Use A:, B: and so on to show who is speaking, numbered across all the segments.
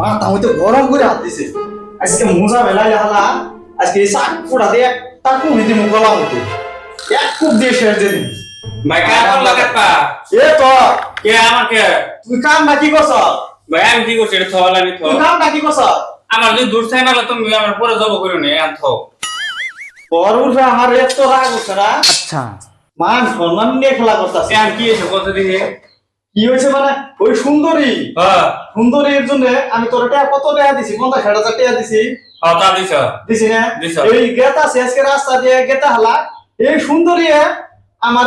A: মাথা হইতে গরম করে হাত দিছে। আজকে মোজা বেলায় হালা আজকে এই পোড়া দিয়ে একটা কুপ দিতে মুখ গলা মতো। এক কুপ দিয়ে শেষ দিয়ে দিবি।
B: ভাই কার ফোন লাগাত
A: এ তো।
B: কে আমাকে?
A: তুই কাম নাকি করছ?
B: ভাই আমি কি করছি? এটা থলানি থ।
A: তুই কাম নাকি করছ?
B: আমার যদি দূর থাকে না তুমি আমার পরে জব করে নে আন থ।
A: তোর আমার এত রাগ উঠছে না
C: আচ্ছা।
A: মান সম্মান নিয়ে খেলা করতেছে।
B: এন কি এসে কত দিকে
A: কি হয়েছে মানে? ওই সুন্দরী।
B: হ্যাঁ।
A: সুন্দরী জন্য আমি তোর টাকা কত টাকা দিছি? পঞ্চাশ ষাট হাজার টাকা দিছি।
B: হ্যাঁ দিছি।
A: না? এই গেতা রাস্তা দিয়ে গেতা হলা। এই সুন্দরী আমার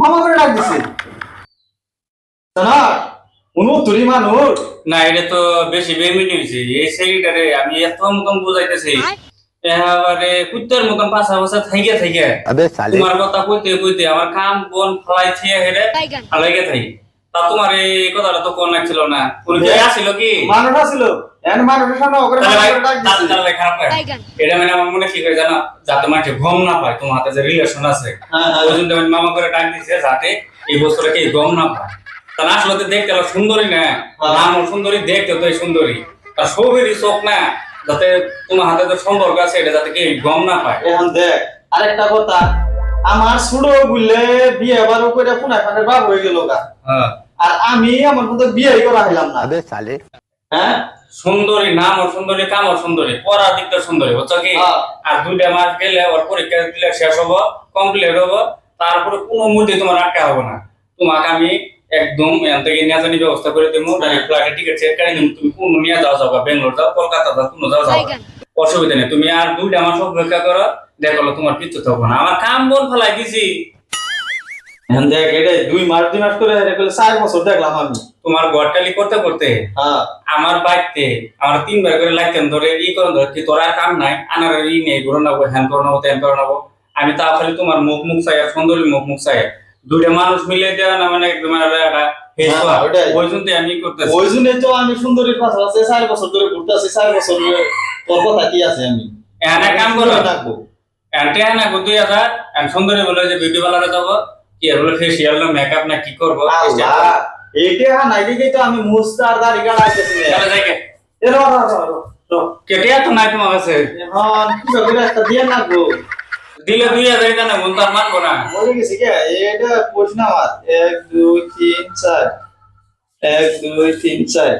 A: মামা করে ডাক মানুষ।
B: না এটা তো বেশি বেমিনি হয়েছে। এই সেইটারে আমি এত মতন বুঝাইতেছি। মতন থাইকে থাইকে। আমার কাম বন ফলাই থিয়ে হেরে ফলাইকে তা তোমার এই কথাটা তো কোন ছিল না? কোন কি আসছিল কি?
A: মানুষ আছিল এন মানুষের সামনে ওকে
B: তাহলে খারাপ হয়। এটা মানে আমার মনে কি করে জানো? যাতে মানুষ গম না পায় তোমার হাতে যে রিলেশন আছে
A: হ্যাঁ, হ্যাঁ।
B: ওই জন্য মামা করে ডাক দিছে যাতে এই বছরে কি গম না পায়। তা না আসলে তো দেখতে সুন্দরী না?
A: হ্যাঁ।
B: নাম সুন্দরী দেখতে তো সুন্দরী। তার সবেরই চোখ না যাতে তোমার হাতে যে সম্পর্ক আছে এটা যাতে কি গম না পায়।
A: এখন দেখ আরেকটা কথা আমার ছোট গুলে বিয়ে বারো করে কোন এখানে বাপ হয়ে গেল গা।
B: হ্যাঁ।
A: আর আমি আমার মতো বিয়ে করা হইলাম না। হ্যাঁ?
B: সুন্দরী নাম ওর সুন্দরী কাম ওর সুন্দরী পড়া দিকটা সুন্দরী হচ্ছে কি?
A: হ্যাঁ।
B: আর দুইটা মাস গেলে ওর পরীক্ষা দিলে শেষ হব কমপ্লিট হব তারপরে কোনো মধ্যে তোমার আটকা হবে না। তোমাকে আমি একদম এখান থেকে নিয়ে জানি ব্যবস্থা করে দেবো। ডাইরেক্ট ফ্লাইটে টিকিট চেক করে নিবো। তুমি কোন নিয়ে যাও যাও বেঙ্গালোর যাও কলকাতা যাও কোনো যাও যাও অসুবিধা নেই। তুমি আর দুইটা মাস অপেক্ষা করো। দেখো তোমার কিচ্ছু থাকবে না। আমার কাম বল ফেলাই দিছি।
A: এখন দেখ এটা দুই মাস দুই মাস করে এটা করলে চার বছর দেখলাম আমি।
B: তোমার গড়টালি করতে করতে
A: হ্যাঁ।
B: আমার বাইকতে আমার তিনবার করে লাগতেন ধরে ই করে ধরে কি তোর আর কাম নাই। আনার ই নেই ঘুরে নেব হ্যান করে নেব ত্যান করে নেব। আমি তা খালি তোমার মুখ মুখ চাই সুন্দরী মুখ মুখ চাই। দুইটা মানুষ মিলে দেওয়া না মানে একদম
A: হ্যাঁ।
B: ওই জন্যই আমি করতেছি।
A: ওই জন্যই তো আমি সুন্দরীর পাশাপাশি চার বছর ধরে ঘুরতে আছি চার বছর ধরে তোর কথা কি আছে আমি?
B: এখানে কাম করো। এনটে না দুই হাজার। এন সুন্দরী বলে যে বিউটি পার্লারে যাব। কি বলে ফেসিয়াল না মেকআপ না কি করব?
A: এইটা হ্যাঁ নাই দেখেই তো আমি মুস্তার দাড়ি কাটা আইতেছি।
B: তাহলে যাই গে।
A: এ র
B: কেটে তো নাই তোমার কাছে?
A: এখন কি করে একটা দিয়ে নাকবো
B: দিলে দুই হাজার জানে মন তো আর মানবো না।
A: মরে গেছি কে? এটা প্রশ্ন আমার। এক দুই তিন চার। এক দুই তিন চার।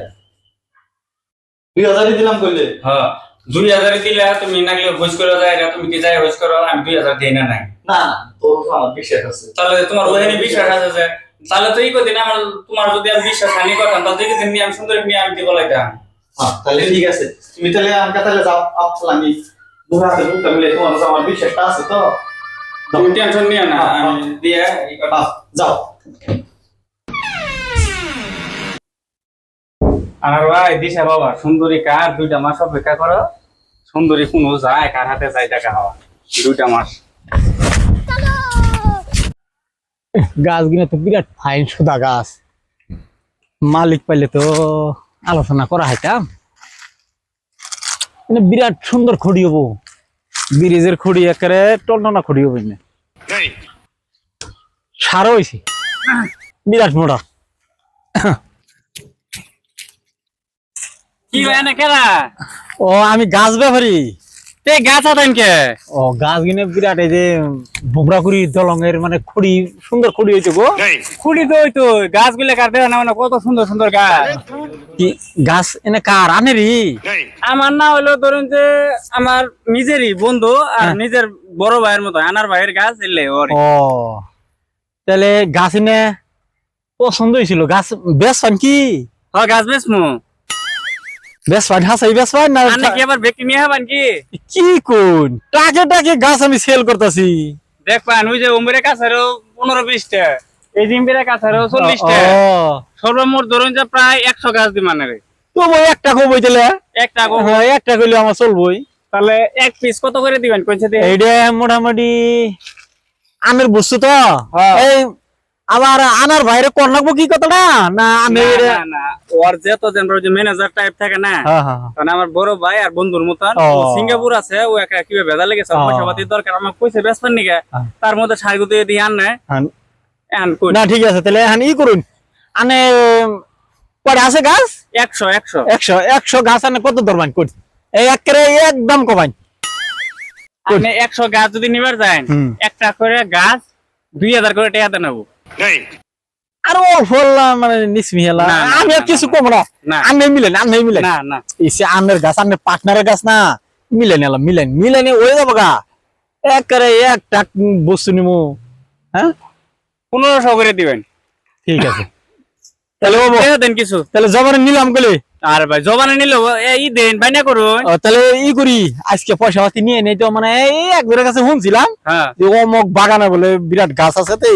A: দুই হাজারই দিলাম করলে
B: হ্যাঁ। দুই হাজার দিলে তুমি নাগলে ভোজ করে যায় এটা তুমি কি যাই ভোজ করো? আমি দুই হাজার দিই না নাই।
A: না তোর আমার বিশ্বাস আছে।
B: তাহলে তোমার ওখানে বিশ্বাস আছে যে তাহলে তো এই কদিন আমার তোমার যদি আমি বিশ্বাস হানি করতাম তাহলে দেখে দিন আমি সুন্দর নিয়ে আমি দিব লাইতাম।
A: হ্যাঁ তাহলে ঠিক আছে। তুমি তাহলে আমাকে তাহলে যাও আপনার আমি বুড়াতে বুঝতে মিলে তোমার আমার বিশ্বাসটা আছে তো?
B: তুমি টেনশন নিয়ে না আমি দিয়ে এই কথা-
A: হ্যাঁ, যাও।
B: আমার ভাই দিশা বাবা সুন্দরী কার? দুইটা মাস অপেক্ষা করো। সুন্দরী কোনো যায় কার হাতে যায় টাকা হওয়া। দুইটা মাস।
C: গাছ কিনে তো বিরাট ফাইন সুদা গাছ। মালিক পাইলে তো আলোচনা করা হইতাম মানে বিরাট সুন্দর খড়ি হব। ব্রিজের খড়ি একেবারে টনটনা খড়ি হব না সারও হয়েছে বিরাট মোটা।
B: কি হয় না কেনা
C: ও আমি গাছ ব্যাপারি।
B: তে গাছ আদান কে?
C: ও গাছ কিনে বিরাট এই যে বুবরাকুড়ি দলঙের মানে খড়ি সুন্দর খড়ি হয়েছে গো।
B: খুঁড়ি তো ওই তো গাছগুলো কাটে না মানে কত সুন্দর সুন্দর গাছ।
C: গাছ এনে কার? আনেরি
B: আমার না হলো ধরুন যে আমার নিজেরই বন্ধু আর নিজের বড় ভাইয়ের মতো আনার ভাইয়ের গাছ এলে ওর
C: ও তাহলে গাছ এনে পছন্দ হয়েছিল গাছ বেশ কি?
B: হ্যাঁ গাছ বেশ মু
C: বেশ হাসাই বেশ না
B: কি আবার নিয়ে হবেন কি?
C: কি কোন? টাকে টাকে গাছ আমি সেল করতেছি।
B: দেখ পান ওই যে উমরে কাছারও বিশটা এই জিম্বিরা কাছারও চল্লিশটা। সর্বমোট ধরুন যে প্রায় একশো গাছ দি মানে রে
C: তো বই একটা কবই তাহলে
B: একটা
C: হ্যাঁ, একটা কইলে আমার চলবই।
B: তাহলে এক পিস কত করে দিবেন? কইছে দিয়ে
C: এইটা মোটামুটি আমের বস্তু তো।
B: হ্যাঁ।
C: এই আবার আনার বাইরে কর লাগবো কি কথাটা? না আমি
B: ওর যে তো ম্যানেজার টাইপ থাকে না
C: হ্যাঁ হ্যাঁ হ্যাঁ।
B: কারণ আমার বড় ভাই আর বন্ধুর মতন সিঙ্গাপুর আছে ও একা কীভাবে ভেজা লেগেছে। পয়সা দরকার আমাকে কইছে বেসবেন নিকে। তার মধ্যে সারগুতে দিয়ে
C: হ্যাঁ।
B: আন
C: না ঠিক আছে তাহলে এখন ই করুন। আনে পরে আছে গাছ?
B: একশো একশো।
C: একশো একশো গাছ আনে কত দরবান কর এই একেবারে একদম কমাই
B: আপনি একশো গাছ যদি নিবার যায় একটা করে গাছ দুই হাজার করে টাকা নেব।
C: আরও মানে নিসমি হেলা
B: না, না,
C: আমি আর কিছু
B: না।
C: কম না।
B: না।
C: আনে মিলেন আনে মিলেন।
B: না না।
C: ইসে আমের গাছ পার্টনারের গাছ না। মিলেন এলা মিলেন মিলেন ওই যাব গা। একেবারে এক টাক বস্তু নিমু হ্যাঁ?
B: পনেরোশো করে দিবেন।
C: ঠিক আছে। তাহলে
B: দেন কিছু।
C: তাহলে জমানে নিলাম গেলে
B: আর ভাই জবানে নিল এই দেন বাইনা করুন
C: ও, তাহলে ই করি আজকে পয়সা পাতি নিয়ে নেই তো মানে এই একজনের কাছে শুনছিলাম
B: হ্যাঁ।
C: অমুক বাগানে বলে বিরাট গাছ আছে তো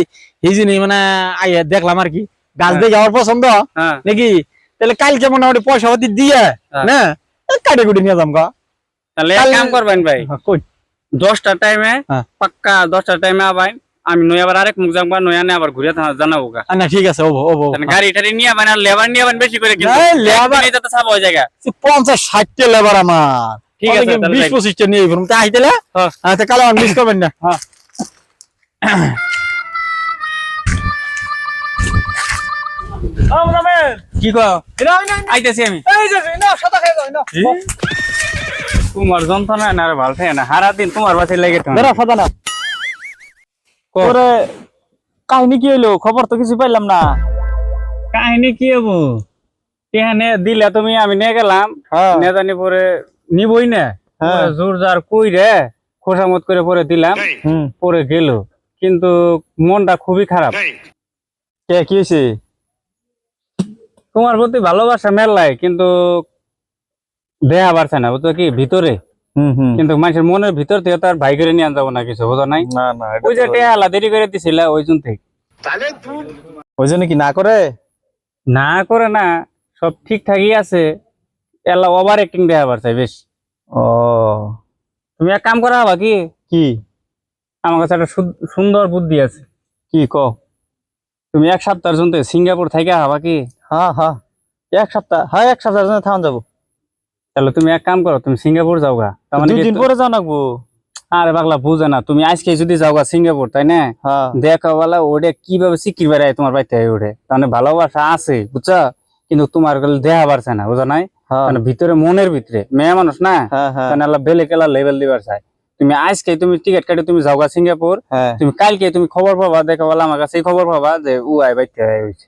C: এই জন্যই মানে আইয়া দেখলাম আর কি। গাছ দেখে আমার পছন্দ।
B: হ্যাঁ।
C: নাকি? তাহলে কালকে মোটামুটি পয়সা পাতি দিয়ে
B: হ্যাঁ।
C: না কাটে কুটি নিয়ে যাম গা।
B: তাহলে কাম করবেন ভাই
C: কই?
B: দশটার টাইমে
C: হ্যাঁ।
B: পাক্কা দশটার টাইমে আবাই আমি নয় আবার আরেক মুখ যাব নয় আবার ঘুরে থা- জানাব গা
C: না ঠিক আছে ওবো ওবো
B: তাহলে গাড়ি টাড়ি নিয়ে লেবার নিয়ে বেশি করে কিন্তু
C: লেবার-
B: সাব হয়ে
C: লেবার আমার।
B: ঠিক আছে,
C: অনেকে
B: তাহলে
C: বিশ নিয়ে ঘুরুম তা আইতেলে
B: হ্যাঁ।
C: হ্যাঁ কালো মিস করবেন না।
B: হ্যাঁ। কি কো আইতেছি আমি। তোমার যন্ত্রণা না আর ভালো থাকে না। সারা দিন তোমার বাসে লেগে থাকে।
C: বেড়া সাদা না।
B: কো।
C: কাহিনী কি হইল? খবর তো কিছু পাইলাম না।
B: কাহিনী কি হব এখানে দিলে তুমি আমি নিয়ে গেলাম।
C: হ্যাঁ।
B: নিয়ে জানি পরে নিবই না।
C: হ্যাঁ।
B: জোর জার কই রে খোসামত করে পরে দিলাম। পরে গেল। কিন্তু মনটা খুবই খারাপ।
C: কে কি হয়েছে
B: তোমার প্রতি ভালোবাসা মেলায় কিন্তু দেয়া পারছে না। বুঝতো কি? ভিতরে। কিন্তু মানুষের মনের ভিতর থেকে তার ভাই করে নিয়ে যাব না কিছু বুঝো নাই? ওই যে টেহালা দেরি করে দিছিল ওই জন্য থেকে।
C: ওই জন্য কি না করে?
B: না করে না সব ঠিকঠাকই আছে। এলা ওভার অ্যাক্টিং দেয়া পারছে বেশ।
C: ও।
B: তুমি এক কাম করা হবা কি?
C: কি?
B: আমার কাছে একটা সুন্দর বুদ্ধি আছে।
C: কি ক?
B: তুমি এক সপ্তাহের জন্য সিঙ্গাপুর থেকে হবা কি?
C: হ্যাঁ হ্যাঁ এক সপ্তাহ হ্যাঁ এক সপ্তাহ জন্য থামান যাব।
B: তাহলে তুমি এক কাম করো তুমি সিঙ্গাপুর যাও গা মানে
C: দুই দিন পরে যাও নাকবো
B: আরে পাগলা বুঝে না তুমি আজকে যদি যাও গা সিঙ্গাপুর তাই না? দেখা বলা ওটা কীভাবে শিখির বেড়ায় তোমার বাড়িতে ওঠে তাহলে ভালোবাসা আছে বুঝছ? কিন্তু তোমার দেহা পারছে না বুঝো নাই?
C: হ্যাঁ।
B: মানে ভিতরে মনের ভিতরে মেয়ে মানুষ না?
C: হ্যাঁ হ্যাঁ।
B: তাহলে আল্লাহ বেলে কেলা লেভেল দিবার চাই তুমি আজকে তুমি টিকিট কাটে তুমি যাও গা সিঙ্গাপুর তুমি কালকে তুমি খবর পাবা দেখা বলা আমার কাছে খবর পাবা যে উ আই বাইতে হয়েছে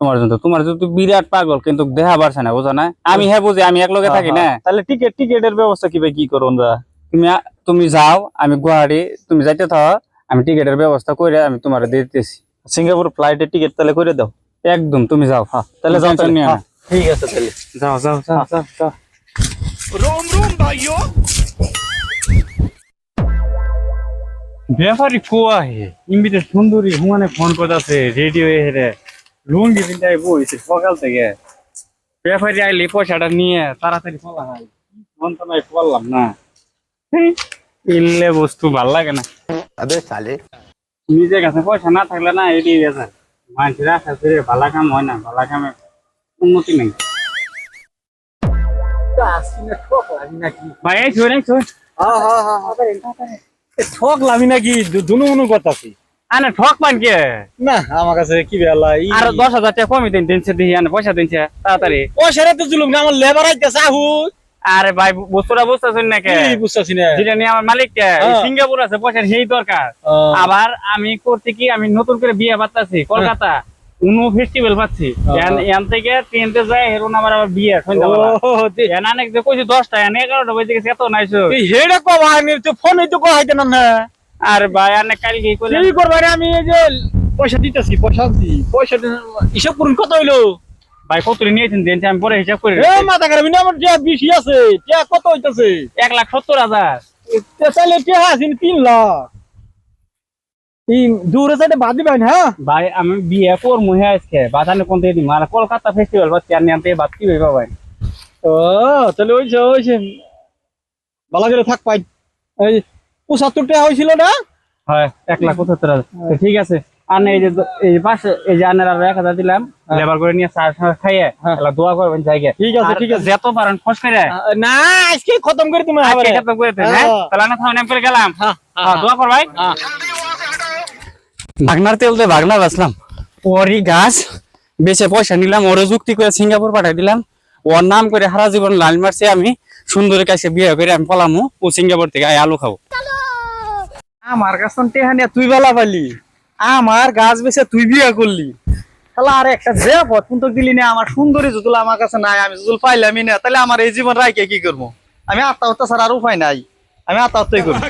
B: তোমার জন্য। তোমার জন্য তুমি বিরাট পাগল কিন্তু দেহা পারছে না বুঝো না? আমি হ্যাঁ বুঝি আমি এক লগে থাকি না?
C: তাহলে টিকিট টিকিটের ব্যবস্থা কি ভাই কি আমরা?
B: তুমি তুমি যাও আমি গুয়াহাটি তুমি যাইতে থাও আমি টিকিটের ব্যবস্থা করে আমি তোমার দিয়ে দিতেছি।
C: সিঙ্গাপুর ফ্লাইটের টিকিট তাহলে করে দাও।
B: একদম তুমি যাও।
C: হ্যাঁ তাহলে যাও
B: না।
C: হ্যাঁ, ঠিক আছে তাহলে।
B: যাও যাও যাও যাও যাও। ব্যাপারই কোয়া হে? ইমিতে সুন্দরী হুমানে ফোন করতেছে রেডিও হেরে লুঙ্গি চিন্তায় বইছে সকাল থেকে। ব্যাপারি আইলি পয়সাটা নিয়ে তাড়াতাড়ি ফলা হয়। মন্ত্রণায় পড়লাম না। ইনলে বস্তু ভালো লাগে না।
D: আবে সালে
B: নিজের কাছে পয়সা না থাকলে না এটি গেছে মানুষের আশা করে ভালো কাম হয় না ভালা কামে উন্নতি নাই। ভাই ছোট
C: ছোট ঠকলামি নাকি দুনু মনু করতাছি।
B: আনে ঠক পান কে?
C: না আমার কাছে কি বেলা
B: আর দশ হাজার টাকা কমই দিন দিনছে দিহি আনে পয়সা দিনছে তাড়াতাড়ি।
C: পয়সা তো জুলুম না আমার লেবার আইতেছে আহু।
B: আরে ভাই বস্তুটা বুঝতেছেন না কে
C: বুঝতাছি না?
B: যেটা নিয়ে আমার মালিক কে
C: হ্যাঁ।
B: সিঙ্গাপুর আছে পয়সার সেই দরকার। আবার আমি করতে কি আমি নতুন করে বিয়ে পাচ্ছি কলকাতা। উনু ফেস্টিভ্যাল পাচ্ছি।
C: হ্যাঁ।
B: এন থেকে ট্রেনতে যায় হেরুন আমার আবার বিয়ে এন অনেক যে কইছি দশটা এন এগারোটা বাজে গেছে এত নাইছো
C: হেডা কবা আমি তো ফোন তো কো হাইতে না না।
B: আর ভাই অনেক কালকে কইলেন
C: কি করবা আমি এই যে পয়সা দিতেছি পয়সা দি পয়সা হিসাব করুন কত হইল?
B: ভাই কত নিয়েছেন দেন আমি পরে হিসাব করে
C: এ মাথা খারাপ না আমার টিয়া বেশি আছে টিয়া কত হইতাছে?
B: এক লাখ সত্তর হাজার।
C: তে তাহলে টিয়া আছে তিন লাখ। তিন দূরে সাইডে বাদ দিবেন হ্যাঁ?
B: ভাই আমি বিয়ে করব হ্যাঁ আজকে। বাজানে কোন দিয়ে দিম। আর কলকাতা ফেস্টিভ্যাল নিয়ে বাদ কি ভাই ভাই?
C: ও তাহলে ওইছে ওইছে ভালো করে থাক পাই পঁচাত্তর টাকা হয়েছিল না?
B: হয় এক লাখ পঁচাত্তর হাজার। ঠিক আছে আর এই যে এই যে পাশে এই যে আনের আরও এক হাজার দিলাম লেবার করে নিয়ে চা চা খাইয়ে
C: হ্যাঁ।
B: দোয়া করবেন জায়গা
C: ঠিক আছে, ঠিক আছে।
B: যত পারেন খোঁজ করে।
C: না আজকে খতম করে তুমি
B: খতম করে দেন, হ্যাঁ?
C: হ্যাঁ।
B: তাহলে না আমি করে গেলাম।
C: হ্যাঁ,
B: হ্যাঁ, দোয়া কর ভাই। ভাগনার তেল দিয়ে ভাগনা বেচলাম। ওরই গাছ বেচে পয়সা নিলাম ওরও যুক্তি করে সিঙ্গাপুর পাঠাই দিলাম। ওর নাম করে সারা জীবন লাল মারছে আমি। সুন্দরের কাছে বিয়ে করে আমি পলামু ও সিঙ্গাপুর থেকে আলু খাব।
A: আমার কাছে টেহানিয়া তুই বেলা পালি আমার গাছ বেছে তুই বিয়া করলি। তাহলে আর একটা যে পথ দিলি না, আমার সুন্দরী জুতুল আমার কাছে নাই, আমি জুতুল পাইলামই না। তাহলে আমার এই জীবন রাইকে কি করব? আমি আত্মহত্যা ছাড়া আর উপায় নাই। আমি আত্মহত্যাই করব।